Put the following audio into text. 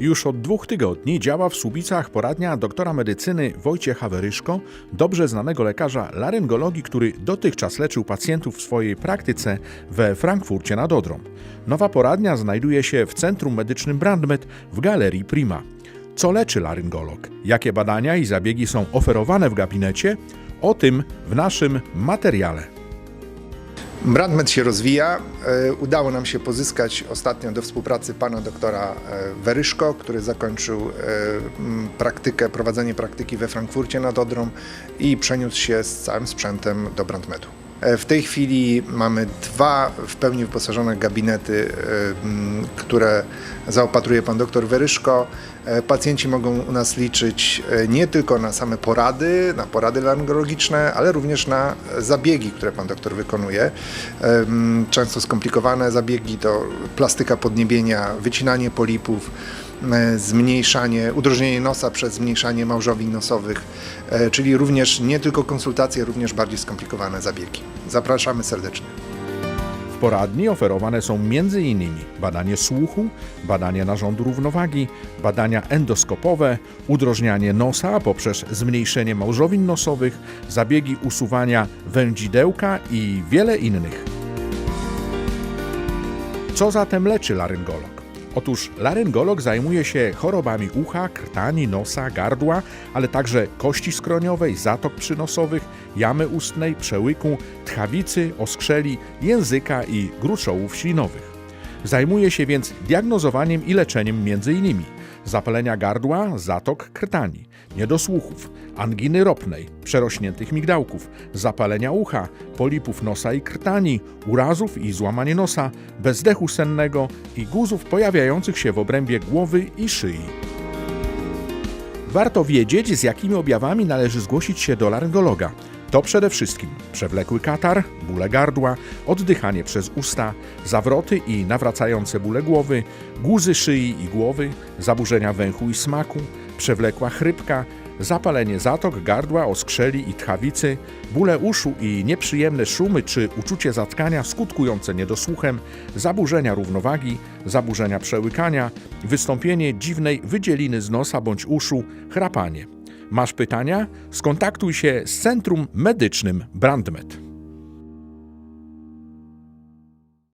Już od dwóch tygodni działa w Słubicach poradnia doktora medycyny Wojciecha Weryszko, dobrze znanego lekarza laryngologii, który dotychczas leczył pacjentów w swojej praktyce we Frankfurcie nad Odrą. Nowa poradnia znajduje się w Centrum Medycznym Brandmet w Galerii Prima. Co leczy laryngolog? Jakie badania i zabiegi są oferowane w gabinecie? O tym w naszym materiale. Brandmed się rozwija. E, Udało nam się pozyskać ostatnio do współpracy pana doktora e, Weryszko, który zakończył e, praktykę, prowadzenie praktyki we Frankfurcie nad Odrą i przeniósł się z całym sprzętem do Brandmedu. E, W tej chwili mamy dwa w pełni wyposażone gabinety, e, które zaopatruje pan doktor Weryszko. E, Pacjenci mogą u nas liczyć nie tylko na same porady, na porady laryngologiczne, ale również na zabiegi, które pan doktor wykonuje. Często skomplikowane zabiegi to plastyka podniebienia, wycinanie polipów, zmniejszanie, udrożnienie nosa przez zmniejszanie małżowin nosowych, czyli również nie tylko konsultacje, również bardziej skomplikowane zabiegi. Zapraszamy serdecznie. W poradni oferowane są m.in. badanie słuchu, badanie narządu równowagi, badania endoskopowe, udrożnianie nosa poprzez zmniejszenie małżowin nosowych, zabiegi usuwania wędzidełka i wiele innych. Co zatem leczy laryngolog? Otóż laryngolog zajmuje się chorobami ucha, krtani, nosa, gardła, ale także kości skroniowej, zatok przynosowych, jamy ustnej, przełyku, tchawicy, oskrzeli, języka i gruczołów ślinowych. Zajmuje się więc diagnozowaniem i leczeniem m.in. zapalenia gardła, zatok krtani, niedosłuchów, anginy ropnej, przerośniętych migdałków, zapalenia ucha, polipów nosa i krtani, urazów i złamanie nosa, bezdechu sennego i guzów pojawiających się w obrębie głowy i szyi. Warto wiedzieć, z jakimi objawami należy zgłosić się do laryngologa. To przede wszystkim przewlekły katar, bóle gardła, oddychanie przez usta, zawroty i nawracające bóle głowy, guzy szyi i głowy, zaburzenia węchu i smaku, przewlekła chrypka, zapalenie zatok, gardła, oskrzeli i tchawicy, bóle uszu i nieprzyjemne szumy czy uczucie zatkania skutkujące niedosłuchem, zaburzenia równowagi, zaburzenia przełykania, wystąpienie dziwnej wydzieliny z nosa bądź uszu, chrapanie. Masz pytania? Skontaktuj się z Centrum Medycznym Brandmet.